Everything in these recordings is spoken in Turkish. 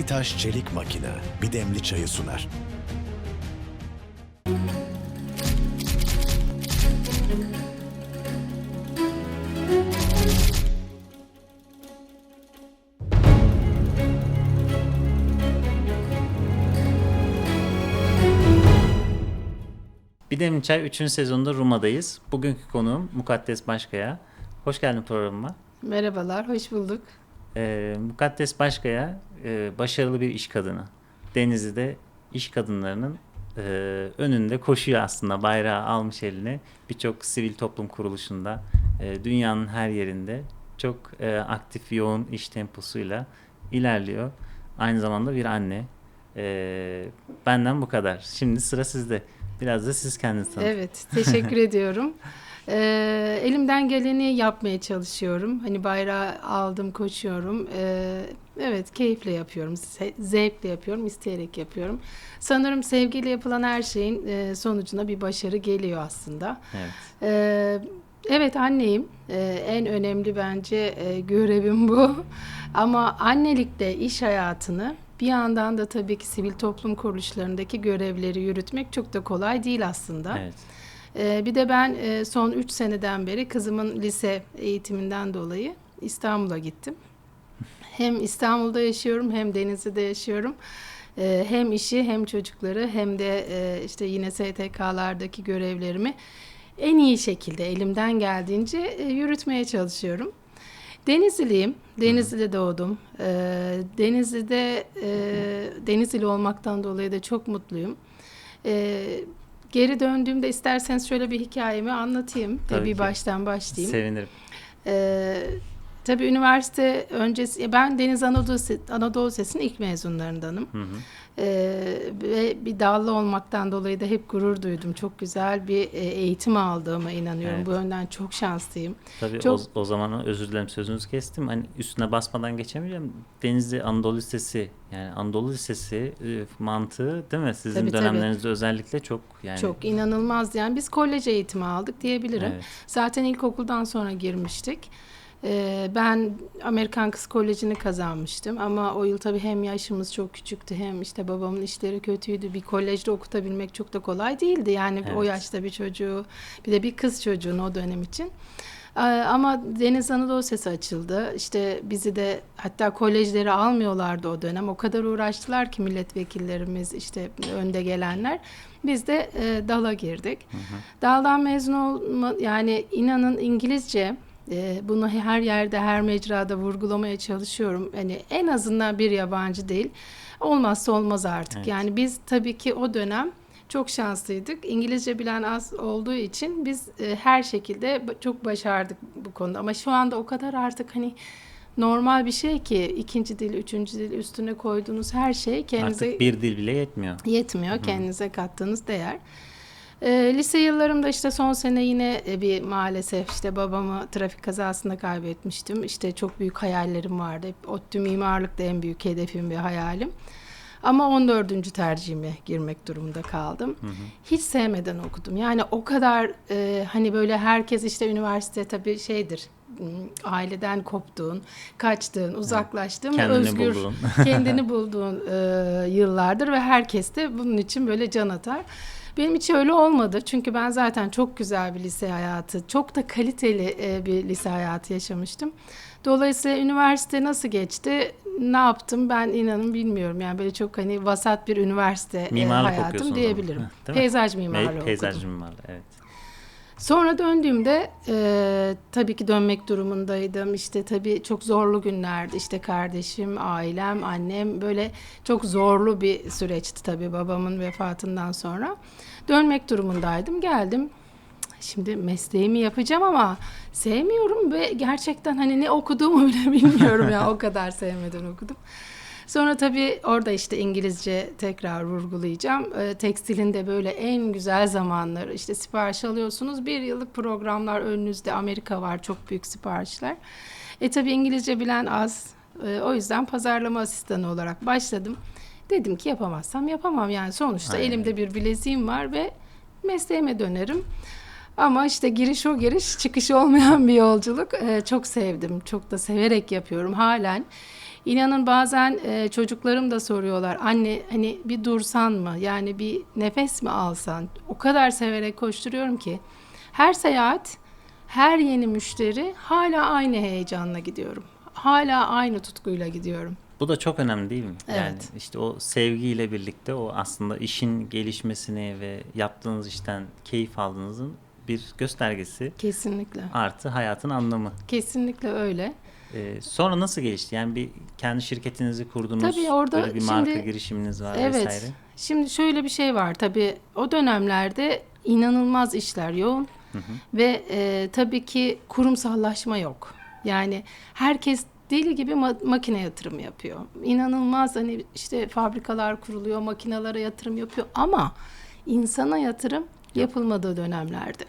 Beytaş Çelik Makine bir demli çayı sunar. Bir Demli Çay 3. sezonunda Ruma'dayız. Bugünkü konuğum Mukaddes Başkaya. Hoş geldin programıma. Merhabalar, hoş bulduk. Ee, Mukaddes Başkaya e, başarılı bir iş kadını. Denizli'de iş kadınlarının e, önünde koşuyor aslında bayrağı almış eline. Birçok sivil toplum kuruluşunda e, dünyanın her yerinde çok e, aktif yoğun iş temposuyla ilerliyor. Aynı zamanda bir anne. E, benden bu kadar. Şimdi sıra sizde. Biraz da siz kendinizi tanıtın. Evet, teşekkür ediyorum. Ee, elimden geleni yapmaya çalışıyorum. Hani bayrağı aldım, koşuyorum. Ee, evet, keyifle yapıyorum, ze- zevkle yapıyorum, isteyerek yapıyorum. Sanırım sevgiyle yapılan her şeyin e, sonucuna bir başarı geliyor aslında. Evet. Ee, evet anneyim. Ee, en önemli bence e, görevim bu. Ama annelikle iş hayatını bir yandan da tabii ki sivil toplum kuruluşlarındaki görevleri yürütmek çok da kolay değil aslında. Evet. Ee, bir de ben e, son 3 seneden beri kızımın lise eğitiminden dolayı İstanbul'a gittim. Hem İstanbul'da yaşıyorum hem Denizli'de yaşıyorum. Ee, hem işi hem çocukları hem de e, işte yine STK'lardaki görevlerimi en iyi şekilde elimden geldiğince e, yürütmeye çalışıyorum. Denizliliyim. Denizli'de doğdum. Ee, Denizli'de e, Denizli olmaktan dolayı da çok mutluyum. Ee, geri döndüğümde isterseniz şöyle bir hikayemi anlatayım. Tabii bir ki. baştan başlayayım. Sevinirim. Ee, tabii üniversite öncesi ben Deniz Anadolu, Anadolu Lisesi'nin ilk mezunlarındanım. Hı hı. Ee, ve bir dallı olmaktan dolayı da hep gurur duydum. Çok güzel bir e, eğitim aldığıma inanıyorum. Evet. Bu yönden çok şanslıyım. Tabii Çok- o, o zaman özür dilerim sözünüzü kestim. Hani üstüne basmadan geçemeyeceğim. Denizli Anadolu Lisesi yani Anadolu Lisesi e, mantığı değil mi? Sizin Tabii, tabii. dönemlerinizde özellikle çok yani Çok inanılmaz yani biz kolej eğitimi aldık diyebilirim. Evet. Zaten ilkokuldan sonra girmiştik. Ee, ben Amerikan Kız Koleji'ni kazanmıştım ama o yıl tabii hem yaşımız çok küçüktü hem işte babamın işleri kötüydü. Bir kolejde okutabilmek çok da kolay değildi. Yani o Evet. yaşta bir çocuğu bir de bir kız çocuğunu o dönem için. Ee, Ama Deniz Anadolu Sesi açıldı. İşte bizi de hatta kolejleri almıyorlardı o dönem. O kadar uğraştılar ki milletvekillerimiz işte önde gelenler. Biz de e, dala girdik. Daldan mezun olma yani inanın İngilizce e, bunu her yerde her mecrada vurgulamaya çalışıyorum. Hani en azından bir yabancı değil. Olmazsa olmaz artık. Evet. Yani biz tabii ki o dönem çok şanslıydık. İngilizce bilen az olduğu için biz e, her şekilde çok başardık bu konuda. Ama şu anda o kadar artık hani normal bir şey ki ikinci dil, üçüncü dil üstüne koyduğunuz her şey kendinize Artık bir dil bile yetmiyor. yetmiyor kendinize kattığınız değer. Ee, lise yıllarımda işte son sene yine e, bir maalesef işte babamı trafik kazasında kaybetmiştim. İşte çok büyük hayallerim vardı. Hep ODTÜ mimarlık da en büyük hedefim ve hayalim. Ama 14. tercihime girmek durumunda kaldım. Hiç sevmeden okudum. Yani o kadar e, hani böyle herkes işte üniversite tabii şeydir. m, Aileden koptuğun, kaçtığın, uzaklaştığın Kendini özgür bulduğun. kendini bulduğun e, yıllardır ve herkes de bunun için böyle can atar. Benim hiç öyle olmadı. Çünkü ben zaten çok güzel bir lise hayatı, çok da kaliteli e, bir lise hayatı yaşamıştım. Dolayısıyla üniversite nasıl geçti, ne yaptım ben inanın bilmiyorum. Yani böyle çok hani vasat bir üniversite e, Mimarlık hayatım diyebilirim. Peyzaj mimarlığı Peyzaj okudum. mimarlığı evet. Sonra döndüğümde e, tabii ki dönmek durumundaydım. İşte tabii çok zorlu günlerdi. İşte kardeşim, ailem, annem böyle çok zorlu bir süreçti tabii babamın vefatından sonra. Dönmek durumundaydım. Geldim. Şimdi mesleğimi yapacağım ama sevmiyorum ve gerçekten hani ne okuduğumu bile bilmiyorum ya o kadar sevmeden okudum. Sonra tabii orada işte İngilizce tekrar vurgulayacağım. Ee, tekstilin de böyle en güzel zamanları. İşte sipariş alıyorsunuz. Bir yıllık programlar önünüzde. Amerika var çok büyük siparişler. E tabii İngilizce bilen az. Ee, o yüzden pazarlama asistanı olarak başladım. Dedim ki yapamazsam yapamam. Yani sonuçta Aynen. elimde bir bileziğim var ve mesleğime dönerim. Ama işte giriş o giriş, çıkış olmayan bir yolculuk. Ee, çok sevdim, çok da severek yapıyorum halen. İnanın bazen e, çocuklarım da soruyorlar. Anne hani bir dursan mı? Yani bir nefes mi alsan? O kadar severek koşturuyorum ki. Her seyahat, her yeni müşteri hala aynı heyecanla gidiyorum. Hala aynı tutkuyla gidiyorum. Bu da çok önemli değil mi? Yani Evet. işte o sevgiyle birlikte o aslında işin gelişmesini ve yaptığınız işten keyif aldığınızın bir göstergesi. Kesinlikle. Artı hayatın anlamı. Kesinlikle öyle. Ee, sonra nasıl gelişti? Yani bir kendi şirketinizi kurdunuz. Tabii orada böyle bir marka şimdi- girişiminiz var Evet. vesaire. Şimdi şöyle bir şey var tabii o dönemlerde inanılmaz işler yoğun ve e, tabii ki kurumsallaşma yok. Yani herkes deli gibi ma- makine yatırım yapıyor. İnanılmaz hani işte fabrikalar kuruluyor, makinalara yatırım yapıyor ama insana yatırım yapılmadığı dönemlerde.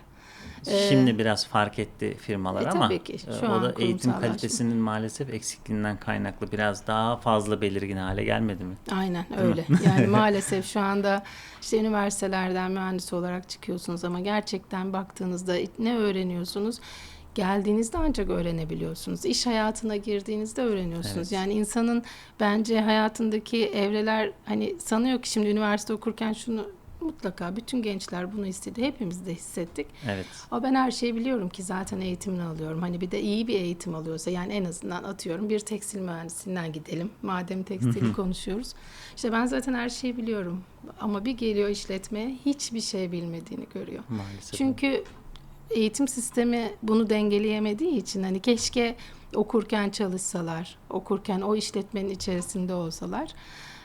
Şimdi biraz fark etti firmalar e, ama ki. e, Şu o da eğitim kalitesinin maalesef eksikliğinden kaynaklı biraz daha fazla belirgin hale gelmedi mi? Aynen öyle. Yani maalesef şu anda işte üniversitelerden mühendis olarak çıkıyorsunuz ama gerçekten baktığınızda ne öğreniyorsunuz? Geldiğinizde ancak öğrenebiliyorsunuz. İş hayatına girdiğinizde öğreniyorsunuz. Evet. Yani insanın bence hayatındaki evreler hani sanıyor ki şimdi üniversite okurken şunu mutlaka bütün gençler bunu istedi. Hepimiz de hissettik. Evet. Ama ben her şeyi biliyorum ki zaten eğitimini alıyorum. Hani bir de iyi bir eğitim alıyorsa yani en azından atıyorum bir tekstil mühendisinden gidelim. Madem tekstili konuşuyoruz. İşte ben zaten her şeyi biliyorum. Ama bir geliyor işletmeye hiçbir şey bilmediğini görüyor. Maalesef. Çünkü eğitim sistemi bunu dengeleyemediği için hani keşke okurken çalışsalar, okurken o işletmenin içerisinde olsalar.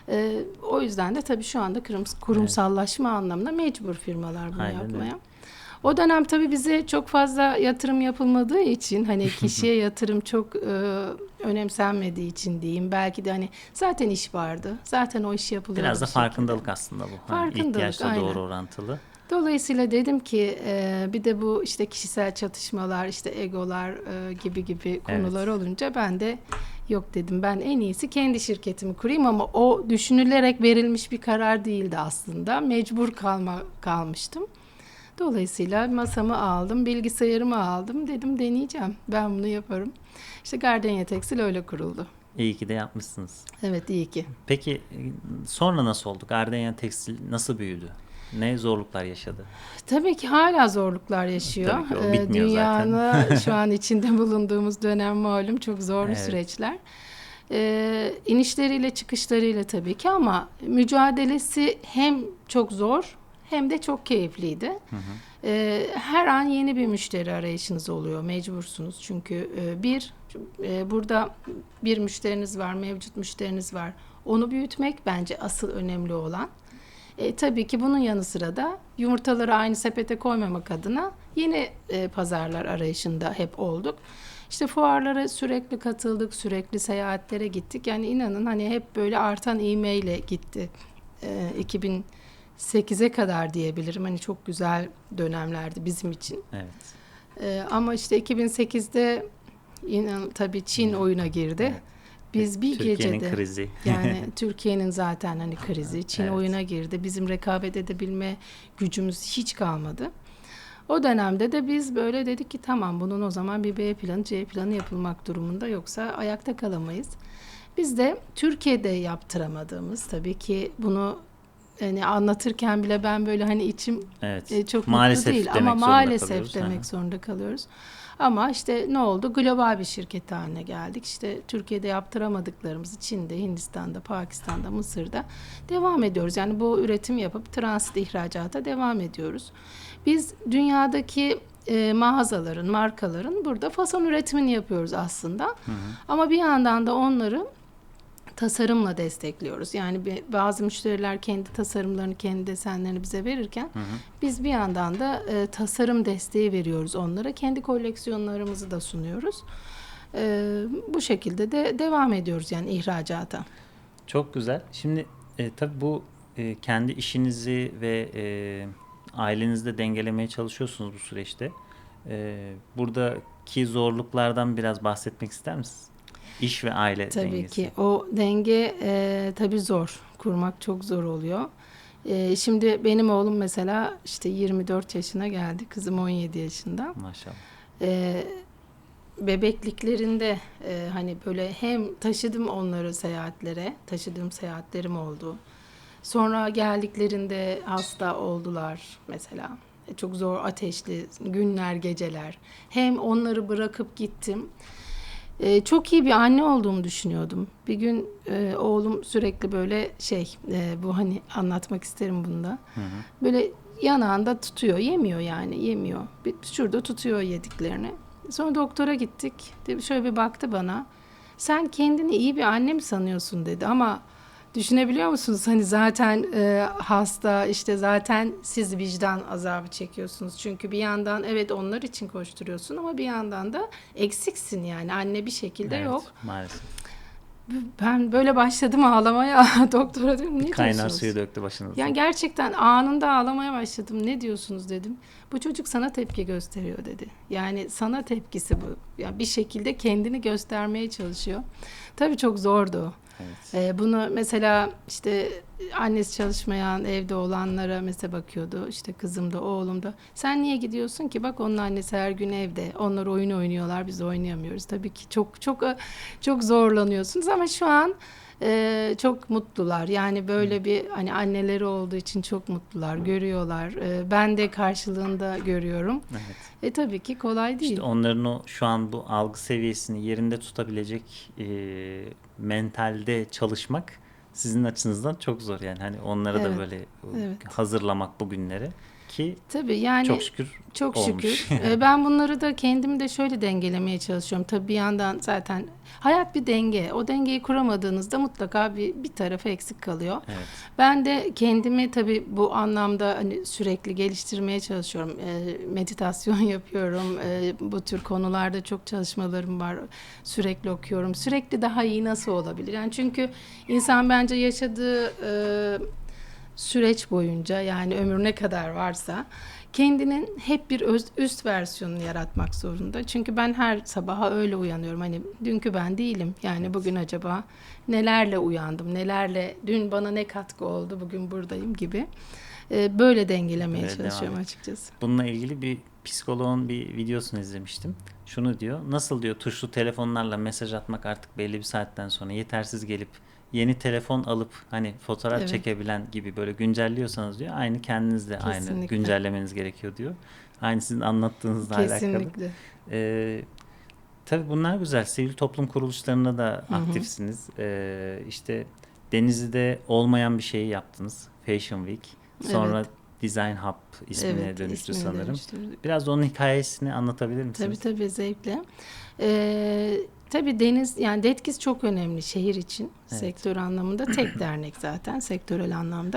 Ee, o yüzden de tabii şu anda kurum- kurumsallaşma anlamında mecbur firmalar bunu Aynen öyle. yapmaya. O dönem tabii bize çok fazla yatırım yapılmadığı için hani kişiye yatırım çok e, önemsenmediği için diyeyim. Belki de hani zaten iş vardı. Zaten o iş yapılıyordu. Biraz da bir şekilde. farkındalık aslında bu. Hani Farkındalık, ihtiyaçla aynen. doğru orantılı. Dolayısıyla dedim ki e, bir de bu işte kişisel çatışmalar, işte egolar e, gibi gibi konular olunca ben de yok dedim. Ben en iyisi kendi şirketimi kurayım ama o düşünülerek verilmiş bir karar değildi aslında. Mecbur kalma kalmıştım. Dolayısıyla masamı aldım, bilgisayarımı aldım. Dedim deneyeceğim. Ben bunu yaparım. İşte Gardenia Tekstil öyle kuruldu. İyi ki de yapmışsınız. Evet iyi ki. Peki sonra nasıl oldu? Gardenia Tekstil nasıl büyüdü? Ne zorluklar yaşadı? Tabii ki hala zorluklar yaşıyor. Tabii ki o Ee, bitmiyor zaten. Dünyanın şu an içinde bulunduğumuz dönem malum çok zorlu Evet. süreçler. Ee, inişleriyle çıkışlarıyla tabii ki ama mücadelesi hem çok zor hem de çok keyifliydi. Ee, her an yeni bir müşteri arayışınız oluyor. Mecbursunuz çünkü e, bir e, burada bir müşteriniz var, mevcut müşteriniz var. Onu büyütmek bence asıl önemli olan. E, tabii ki bunun yanı sıra da yumurtaları aynı sepete koymamak adına yeni e, pazarlar arayışında hep olduk. İşte fuarlara sürekli katıldık, sürekli seyahatlere gittik. Yani inanın hani hep böyle artan ivmeyle gitti. E, 2008'e kadar diyebilirim. Hani çok güzel dönemlerdi bizim için. Evet. E, ama işte 2008'de inan tabii Çin oyuna girdi. Evet. Biz bir Türkiye'nin gecede krizi. yani Türkiye'nin zaten hani krizi, Çin Evet. oyuna girdi. Bizim rekabet edebilme gücümüz hiç kalmadı. O dönemde de biz böyle dedik ki tamam bunun o zaman bir B planı, C planı yapılmak durumunda yoksa ayakta kalamayız. Biz de Türkiye'de yaptıramadığımız tabii ki bunu yani anlatırken bile ben böyle hani içim Evet. e, çok maalesef mutlu değil demek ama maalesef demek zorunda kalıyoruz. Ama işte ne oldu? Global bir şirket haline geldik. İşte Türkiye'de yaptıramadıklarımızı Çin'de, Hindistan'da, Pakistan'da, Mısır'da devam ediyoruz. Yani bu üretim yapıp transit ihracata devam ediyoruz. Biz dünyadaki e, mağazaların, markaların burada fason üretimini yapıyoruz aslında. Ama bir yandan da onları tasarımla destekliyoruz. Yani bazı müşteriler kendi tasarımlarını, kendi desenlerini bize verirken biz bir yandan da e, tasarım desteği veriyoruz onlara. Kendi koleksiyonlarımızı da sunuyoruz. E, bu şekilde de devam ediyoruz yani ihracata. Çok güzel. Şimdi e, tabii bu e, kendi işinizi ve e, ailenizde dengelemeye çalışıyorsunuz bu süreçte. E, buradaki zorluklardan biraz bahsetmek ister misiniz? İş ve aile Tabii dengesi. ki o denge e, tabii zor. Kurmak çok zor oluyor. E, şimdi benim oğlum mesela işte 24 yaşına geldi. Kızım 17 yaşında. Maşallah. Ee, bebekliklerinde e, hani böyle hem taşıdım onları seyahatlere, taşıdığım seyahatlerim oldu. Sonra geldiklerinde hasta oldular mesela. E, Çok zor ateşli günler, geceler. Hem onları bırakıp gittim. E, çok iyi bir anne olduğumu düşünüyordum. Bir gün e, oğlum sürekli böyle şey, e, bu hani anlatmak isterim bunu da. Böyle yanağında tutuyor, yemiyor yani, yemiyor. Bir, şurada tutuyor yediklerini. Sonra doktora gittik. Şöyle bir baktı bana. Sen kendini iyi bir anne mi sanıyorsun dedi ama düşünebiliyor musunuz? Hani zaten e, hasta işte zaten siz vicdan azabı çekiyorsunuz. Çünkü bir yandan evet onlar için koşturuyorsun ama bir yandan da eksiksin yani anne bir şekilde Evet, yok. Maalesef. Ben böyle başladım ağlamaya. Doktora dedim ne Kaynar diyorsunuz? suyu döktü başınıza. Yani gerçekten anında ağlamaya başladım. Ne diyorsunuz dedim. Bu çocuk sana tepki gösteriyor dedi. Yani sana tepkisi bu. Yani bir şekilde kendini göstermeye çalışıyor. Tabii çok zordu. Evet. Ee, bunu mesela işte annesi çalışmayan evde olanlara mesela bakıyordu. İşte kızım da oğlum da. Sen niye gidiyorsun ki? Bak onun annesi her gün evde. Onlar oyun oynuyorlar. Biz oynayamıyoruz. Tabii ki çok çok çok zorlanıyorsunuz ama şu an e, çok mutlular. Yani böyle bir hani anneleri olduğu için çok mutlular. Görüyorlar. E, ben de karşılığında görüyorum. Evet. E tabii ki kolay değil. İşte onların o şu an bu algı seviyesini yerinde tutabilecek e, mentalde çalışmak sizin açınızdan çok zor yani hani onlara da Evet, böyle e, evet. hazırlamak bugünleri ki Tabii yani çok şükür Çok olmuş. şükür. Ee, ben bunları da kendimi de şöyle dengelemeye çalışıyorum. Tabii bir yandan zaten hayat bir denge. O dengeyi kuramadığınızda mutlaka bir bir tarafı eksik kalıyor. evet. Ben de kendimi tabii bu anlamda hani sürekli geliştirmeye çalışıyorum. Ee, meditasyon yapıyorum. Ee, bu tür konularda çok çalışmalarım var. Sürekli okuyorum. Sürekli daha iyi nasıl olabilir? Yani çünkü insan bence yaşadığı e, süreç boyunca yani ömür ne kadar varsa kendinin hep bir öz, üst versiyonunu yaratmak zorunda. Çünkü ben her sabaha öyle uyanıyorum. Hani dünkü ben değilim. Yani bugün acaba nelerle uyandım, nelerle dün bana ne katkı oldu, bugün buradayım gibi. Ee, böyle dengelemeye Böyle çalışıyorum açıkçası. Bununla ilgili bir psikoloğun bir videosunu izlemiştim. Şunu diyor. Nasıl diyor tuşlu telefonlarla mesaj atmak artık belli bir saatten sonra yetersiz gelip yeni telefon alıp hani fotoğraf Evet. çekebilen gibi böyle güncelliyorsanız diyor aynı kendiniz de aynı güncellemeniz gerekiyor diyor. Aynı sizin anlattığınızla alakalı. Kesinlikle. Ee, tabii bunlar güzel. Sivil toplum kuruluşlarında da aktifsiniz. Ee, işte Denizli'de olmayan bir şeyi yaptınız. Fashion Week. Sonra Evet. Design Hub ismine Evet, dönüştü ismini sanırım. dönüştürdük. Biraz onun hikayesini anlatabilir misiniz? Tabii tabii zevkle. Ee, tabii deniz yani Detkiz çok önemli şehir için Evet. sektör anlamında tek dernek zaten sektörel anlamda.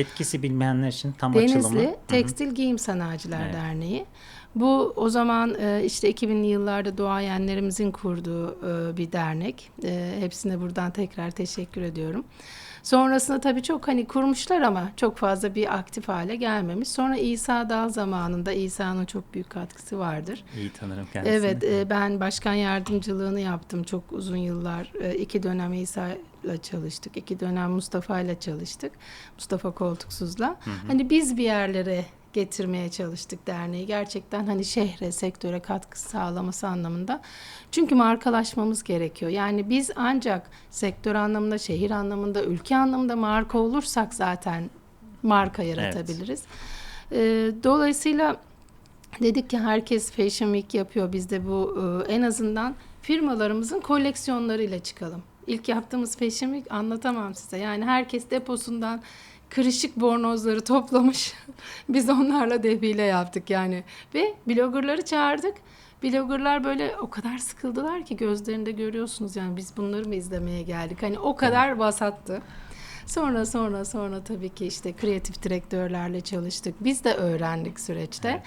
Etkisi bilmeyenler için tam açılımı. Denizli Hı hı. Tekstil Giyim Sanayiciler Evet. Derneği. Bu o zaman e, işte 2000'li yıllarda doğayenlerimizin kurduğu e, bir dernek. E, Hepsine buradan tekrar teşekkür ediyorum. Sonrasında tabii çok hani kurmuşlar ama çok fazla bir aktif hale gelmemiş. Sonra İsa Dağ zamanında İsa'nın çok büyük katkısı vardır. İyi tanırım kendisini. Evet, e, ben başkan yardımcılığını yaptım çok uzun yıllar. E, iki dönem İsa'yla çalıştık, iki dönem Mustafa'yla çalıştık. Mustafa Koltuksuz'la. Hani biz bir yerlere getirmeye çalıştık derneği. Gerçekten hani şehre, sektöre katkı sağlaması anlamında. Çünkü markalaşmamız gerekiyor. Yani biz ancak sektör anlamında, şehir anlamında, ülke anlamında marka olursak zaten marka yaratabiliriz. E, dolayısıyla Dedik ki herkes Fashion Week yapıyor. Biz de bu e, en azından firmalarımızın koleksiyonlarıyla çıkalım. İlk yaptığımız Fashion Week anlatamam size. Yani herkes deposundan kırışık bornozları toplamış. Biz onlarla defile yaptık yani. Ve bloggerları çağırdık. Bloggerlar böyle o kadar sıkıldılar ki gözlerinde görüyorsunuz yani biz bunları mı izlemeye geldik? Hani o kadar vasattı. Sonra sonra sonra tabii ki işte kreatif direktörlerle çalıştık. Biz de öğrendik süreçte.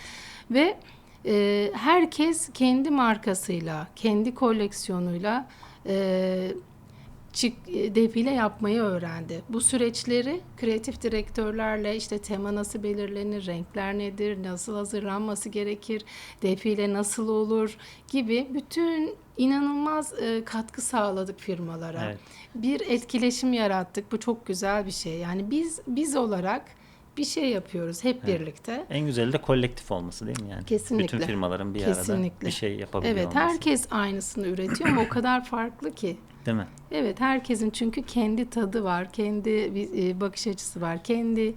Ve e, herkes kendi markasıyla, kendi koleksiyonuyla e, defile yapmayı öğrendi. Bu süreçleri kreatif direktörlerle işte tema nasıl belirlenir, renkler nedir, nasıl hazırlanması gerekir, defile nasıl olur gibi bütün inanılmaz e, katkı sağladık firmalara. Evet. Bir etkileşim yarattık. Bu çok güzel bir şey. Yani biz biz olarak bir şey yapıyoruz hep birlikte. En güzeli de kolektif olması değil mi yani? Kesinlikle. Bütün firmaların bir arada Kesinlikle. bir şey yapabiliyor Evet, olması. herkes aynısını üretiyor ama o kadar farklı ki. Değil mi? Evet, herkesin çünkü kendi tadı var, kendi e, bakış açısı var, kendi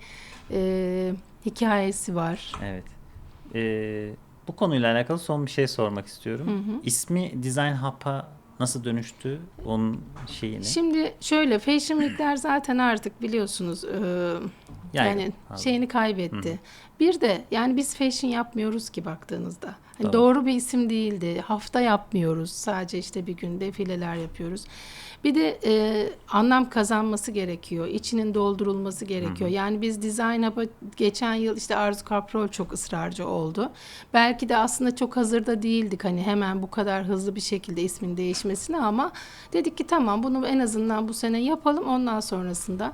e, hikayesi var. Evet. Ee, bu konuyla alakalı son bir şey sormak istiyorum. İsmi Design Hub'a nasıl dönüştü? Onun şeyini. Şimdi şöyle, Fashion Week'ler zaten artık biliyorsunuz e, Yaygın. yani Anladım. şeyini kaybetti. Bir de yani biz fashion yapmıyoruz ki baktığınızda. Hani Doğru. doğru bir isim değildi. Hafta yapmıyoruz. Sadece işte bir gün defileler yapıyoruz. Bir de e, anlam kazanması gerekiyor. İçinin doldurulması gerekiyor. Yani biz Design Hub'a geçen yıl işte Arzu Kaprol çok ısrarcı oldu. Belki de aslında çok hazırda değildik hani hemen bu kadar hızlı bir şekilde ismin değişmesine ama dedik ki tamam bunu en azından bu sene yapalım ondan sonrasında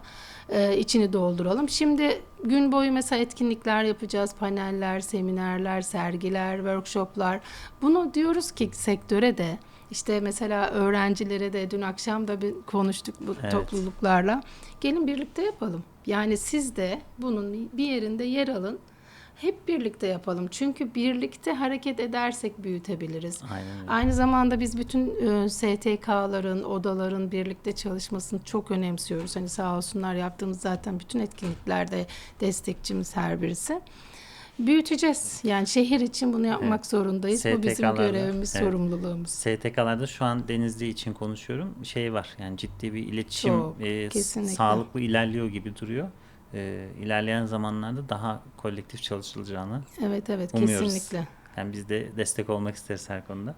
e, içini dolduralım. Şimdi gün boyu mesela etkinlikler yapacağız, paneller, seminerler, sergiler, workshoplar. Bunu diyoruz ki sektöre de işte mesela öğrencilere de dün akşam da bir konuştuk bu Evet. topluluklarla. Gelin birlikte yapalım. Yani siz de bunun bir yerinde yer alın. Hep birlikte yapalım. Çünkü birlikte hareket edersek büyütebiliriz. Aynen öyle. Aynı zamanda biz bütün e, STK'ların, odaların birlikte çalışmasını çok önemsiyoruz. Hani sağ olsunlar yaptığımız zaten bütün etkinliklerde destekçimiz her birisi. Büyüteceğiz. Yani şehir için bunu yapmak Evet. zorundayız. Bu bizim görevimiz, evet. sorumluluğumuz. STK'larda şu an Denizli için konuşuyorum. Şey var yani ciddi bir iletişim Çok, e, kesinlikle. sağlıklı ilerliyor gibi duruyor. E, ilerleyen zamanlarda daha kolektif çalışılacağını Evet evet Umuyoruz. kesinlikle. yani biz de destek olmak isteriz her konuda.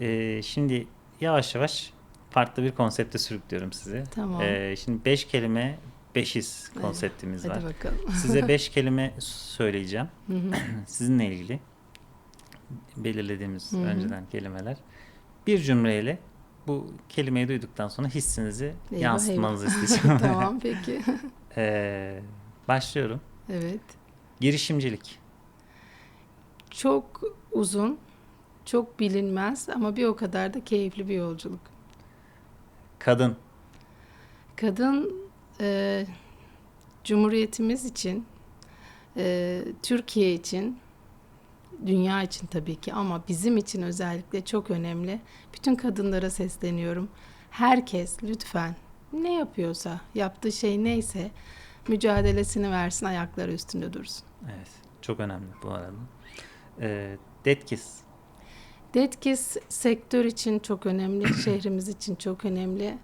E, şimdi yavaş yavaş farklı bir konsepte sürüklüyorum sizi. Tamam. E, şimdi beş kelime beşiz konseptimiz Hadi var. bakalım. Size beş kelime söyleyeceğim. Sizinle ilgili belirlediğimiz Hı hı. önceden kelimeler. Bir cümleyle bu kelimeyi duyduktan sonra hissinizi Eyvah, yansıtmanızı isteyeceğim. tamam peki. Ee, başlıyorum. evet. Girişimcilik. Çok uzun, çok bilinmez ama bir o kadar da keyifli bir yolculuk. Kadın. Kadın e, Cumhuriyetimiz için, e, Türkiye için, dünya için tabii ki ama bizim için özellikle çok önemli. Bütün kadınlara sesleniyorum. Herkes lütfen ne yapıyorsa, yaptığı şey neyse mücadelesini versin, ayakları üstünde dursun. Evet. Çok önemli bu arada. Ee, Detkis. Detkis sektör için çok önemli, şehrimiz için çok önemli.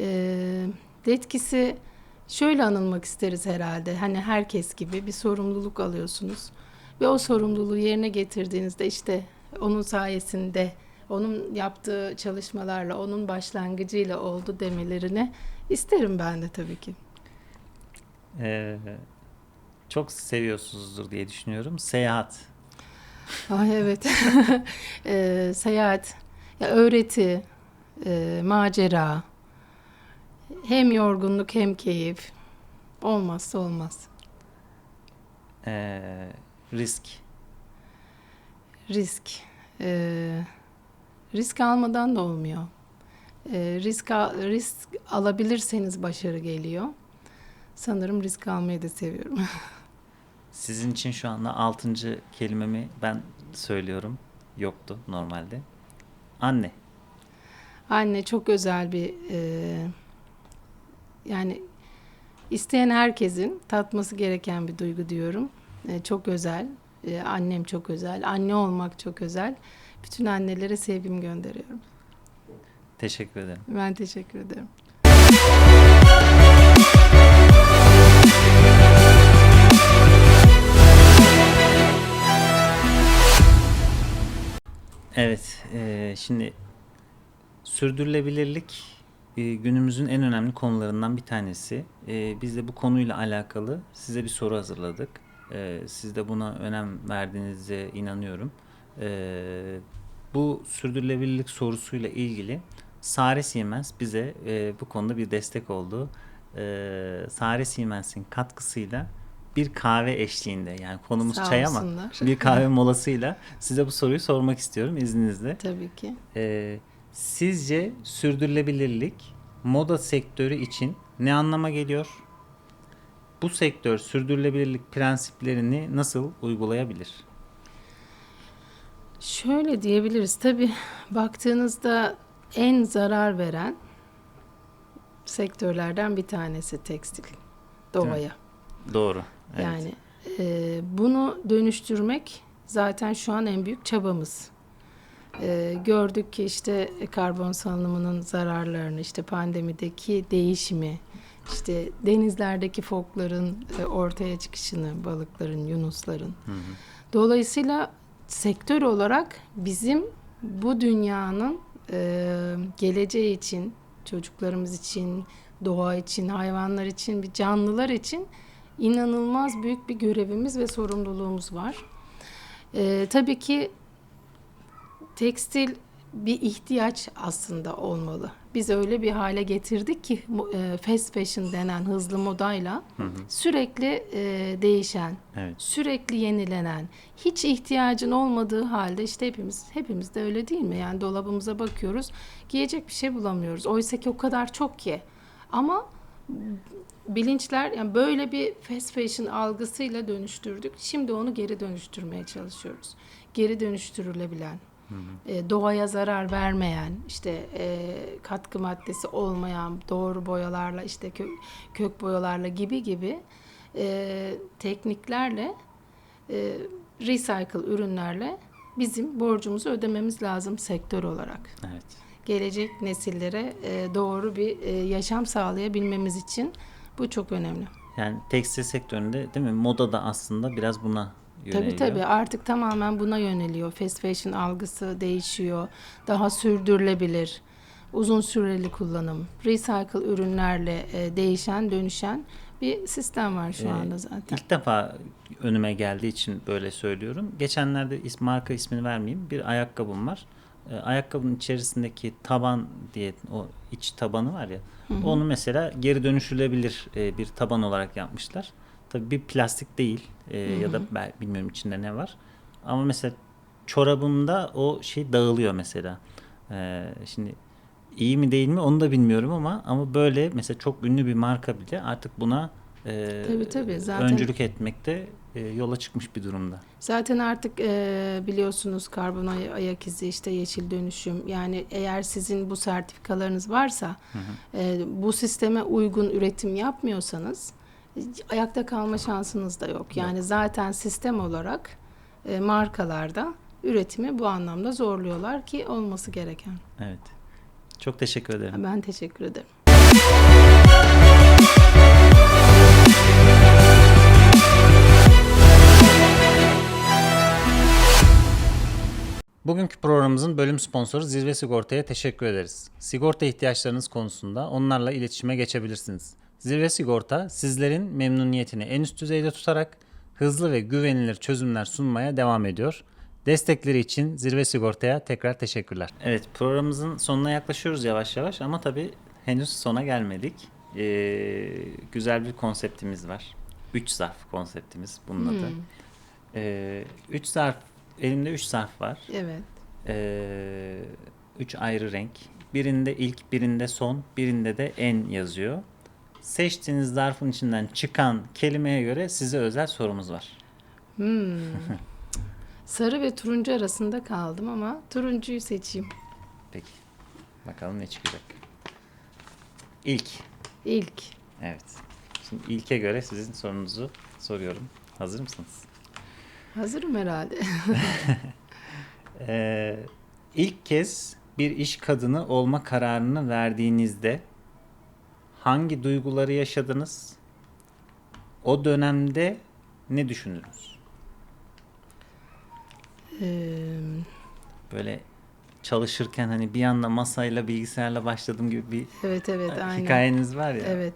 Ee, Detkis'i şöyle anılmak isteriz herhalde. Hani herkes gibi bir sorumluluk alıyorsunuz ve o sorumluluğu yerine getirdiğinizde işte onun sayesinde, onun yaptığı çalışmalarla, onun başlangıcıyla oldu demelerini isterim ben de tabii ki. Ee, çok seviyorsunuzdur diye düşünüyorum. Seyahat. Ay evet. Eee, seyahat, ya öğreti, eee, macera, hem yorgunluk hem keyif. Olmazsa olmaz. Ee, risk. Risk. Eee, risk almadan da olmuyor. Eee, risk al- risk alabilirseniz başarı geliyor. Sanırım risk almayı da seviyorum. Sizin için şu anda altıncı kelimemi ben söylüyorum. Yoktu normalde. Anne. Anne çok özel bir e, yani isteyen herkesin tatması gereken bir duygu diyorum. E, çok özel. E, annem çok özel. Anne olmak çok özel. Bütün annelere sevgimi gönderiyorum. Teşekkür ederim. Ben teşekkür ederim. Evet, eee, şimdi sürdürülebilirlik e, günümüzün en önemli konularından bir tanesi. E, biz de bu konuyla alakalı size bir soru hazırladık. E, siz de buna önem verdiğinize inanıyorum. E, bu sürdürülebilirlik sorusuyla ilgili Sare Siemens bize e, bu konuda bir destek oldu. E, Sare Siemens'in katkısıyla bir kahve eşliğinde yani konumuz Sağ çay ama olsunlar. bir kahve molasıyla size bu soruyu sormak istiyorum izninizle. Tabii ki. Ee, sizce sürdürülebilirlik moda sektörü için ne anlama geliyor? Bu sektör sürdürülebilirlik prensiplerini nasıl uygulayabilir? Şöyle diyebiliriz. Tabii baktığınızda en zarar veren sektörlerden bir tanesi tekstil. Doğaya. Doğru. Evet. Yani e, bunu dönüştürmek zaten şu an en büyük çabamız. E, gördük ki işte karbon salınımının zararlarını, işte pandemideki değişimi, işte denizlerdeki fokların e, ortaya çıkışını, balıkların, yunusların. Dolayısıyla sektör olarak bizim bu dünyanın e, geleceği için, çocuklarımız için, doğa için, hayvanlar için, bir canlılar için inanılmaz büyük bir görevimiz ve sorumluluğumuz var. E, tabii ki tekstil bir ihtiyaç aslında olmalı. Biz öyle bir hale getirdik ki e, fast fashion denen hızlı modayla sürekli e, değişen, Evet. sürekli yenilenen, hiç ihtiyacın olmadığı halde işte hepimiz hepimiz de öyle değil mi? Yani dolabımıza bakıyoruz, giyecek bir şey bulamıyoruz. Oysa ki o kadar çok ki. Ama bilinçler yani böyle bir fast fashion algısıyla dönüştürdük. Şimdi onu geri dönüştürmeye çalışıyoruz. Geri dönüştürülebilen, e, doğaya zarar vermeyen, işte e, katkı maddesi olmayan doğru boyalarla, işte kök, kök boyalarla gibi gibi e, tekniklerle, e, recycle ürünlerle bizim borcumuzu ödememiz lazım sektör olarak. Evet. Gelecek nesillere e, doğru bir e, yaşam sağlayabilmemiz için bu çok önemli. Yani tekstil sektöründe değil mi? Moda da aslında biraz buna yöneliyor. Tabii tabii artık tamamen buna yöneliyor. Fast fashion algısı değişiyor. Daha sürdürülebilir, uzun süreli kullanım, recycle ürünlerle e, değişen, dönüşen bir sistem var şu Ee, anda zaten. İlk defa önüme geldiği için böyle söylüyorum. Geçenlerde is, marka ismini vermeyeyim. Bir ayakkabım var. Ee, ayakkabının içerisindeki taban diye o iç tabanı var ya. Onu mesela geri dönüştürülebilir e, bir taban olarak yapmışlar. Tabii bir plastik değil e, ya da ben bilmiyorum içinde ne var. Ama mesela çorabımda o şey dağılıyor mesela. Ee, şimdi iyi mi değil mi onu da bilmiyorum ama ama böyle mesela çok ünlü bir marka bile artık buna e, Tabii, tabii. Zaten- öncülük etmekte e, yola çıkmış bir durumda. Zaten artık e, biliyorsunuz karbon ay- ayak izi işte yeşil dönüşüm yani eğer sizin bu sertifikalarınız varsa e, bu sisteme uygun üretim yapmıyorsanız e, ayakta kalma şansınız da yok. Yani zaten sistem olarak e, markalarda üretimi bu anlamda zorluyorlar ki olması gereken. Evet. Çok teşekkür ederim. Ben teşekkür ederim. Bugünkü programımızın bölüm sponsoru Zirve Sigorta'ya teşekkür ederiz. Sigorta ihtiyaçlarınız konusunda onlarla iletişime geçebilirsiniz. Zirve Sigorta sizlerin memnuniyetini en üst düzeyde tutarak hızlı ve güvenilir çözümler sunmaya devam ediyor. Destekleri için Zirve Sigorta'ya tekrar teşekkürler. Evet programımızın sonuna yaklaşıyoruz yavaş yavaş ama tabii henüz sona gelmedik. Ee, güzel bir konseptimiz var. 3 zarf konseptimiz bunun adı. 3 zarf, elimde 3 zarf var. Evet. Ee, üç ayrı renk. Birinde ilk, birinde son, birinde de en yazıyor. Seçtiğiniz zarfın içinden çıkan kelimeye göre size özel sorumuz var. Hmm. Sarı ve turuncu arasında kaldım ama turuncuyu seçeyim. Peki. Bakalım ne çıkacak. İlk. İlk. Evet. Şimdi ilke göre sizin sorunuzu soruyorum. Hazır mısınız? Hazırım herhalde. Ee, ilk kez bir iş kadını olma kararını verdiğinizde hangi duyguları yaşadınız? O dönemde ne düşündünüz? Ee, Böyle çalışırken hani bir anda masayla bilgisayarla başladım gibi bir Evet evet e, aynen. hikayeniz var ya. Evet.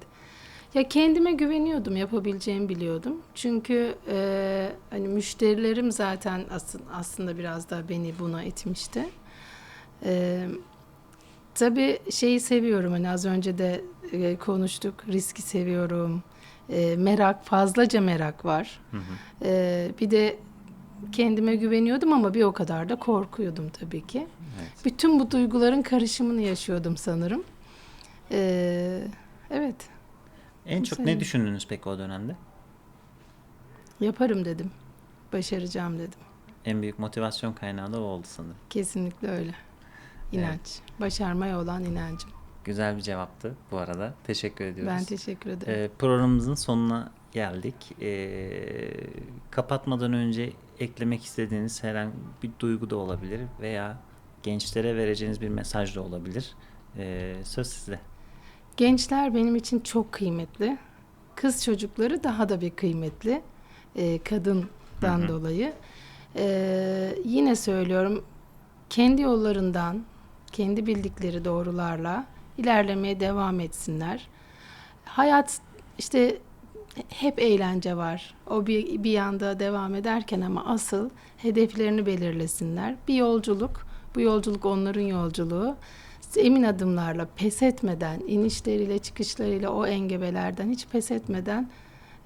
Ya kendime güveniyordum, yapabileceğimi biliyordum. Çünkü e, hani müşterilerim zaten asıl, aslında biraz da beni buna itmişti. E, tabii şeyi seviyorum hani az önce de e, konuştuk. Riski seviyorum. E, merak, fazlaca merak var. Hı hı. E, bir de kendime güveniyordum ama bir o kadar da korkuyordum tabii ki. Evet. Bütün bu duyguların karışımını yaşıyordum sanırım. E, evet. En çok ne düşündünüz peki o dönemde? Yaparım dedim. Başaracağım dedim. En büyük motivasyon kaynağı da o oldu sanırım. Kesinlikle öyle. İnanç. Başarmaya olan inancım. Güzel bir cevaptı bu arada. Teşekkür ediyoruz. Ben teşekkür ederim. Ee, programımızın sonuna geldik. Ee, kapatmadan önce eklemek istediğiniz herhangi bir duygu da olabilir veya gençlere vereceğiniz bir mesaj da olabilir. Ee, söz sizde. Gençler benim için çok kıymetli. Kız çocukları daha da bir kıymetli. Ee, kadından Hı hı. dolayı. Ee, yine söylüyorum kendi yollarından, kendi bildikleri doğrularla ilerlemeye devam etsinler. Hayat işte hep eğlence var. O bir, bir yanda devam ederken ama asıl hedeflerini belirlesinler. Bir yolculuk, bu yolculuk onların yolculuğu. Emin adımlarla, pes etmeden, inişleriyle, çıkışlarıyla o engebelerden hiç pes etmeden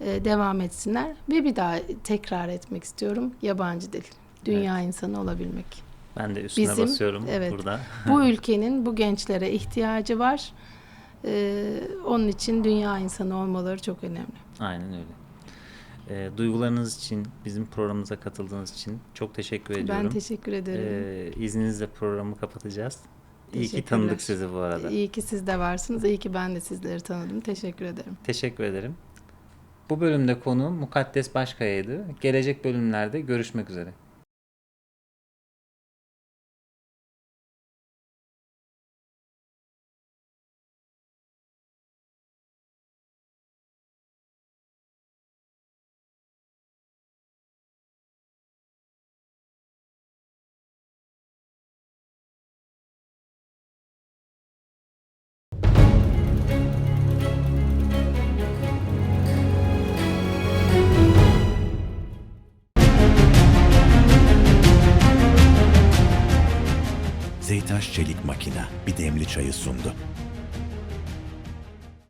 e, devam etsinler. Ve bir daha tekrar etmek istiyorum, yabancı dil. Dünya insanı olabilmek. Ben de üstüne Bizim- basıyorum evet. burada. Bu ülkenin bu gençlere ihtiyacı var. Ee, onun için dünya insanı olmaları çok önemli. Aynen öyle. Ee, duygularınız için, bizim programımıza katıldığınız için çok teşekkür ediyorum. Ben teşekkür ederim. Ee, izninizle programı kapatacağız. İyi ki tanıdık sizi bu arada. İyi ki siz de varsınız. İyi ki ben de sizleri tanıdım. Teşekkür ederim. Teşekkür ederim. Bu bölümde konu Mukaddes Başkaya'ydı. Gelecek bölümlerde görüşmek üzere.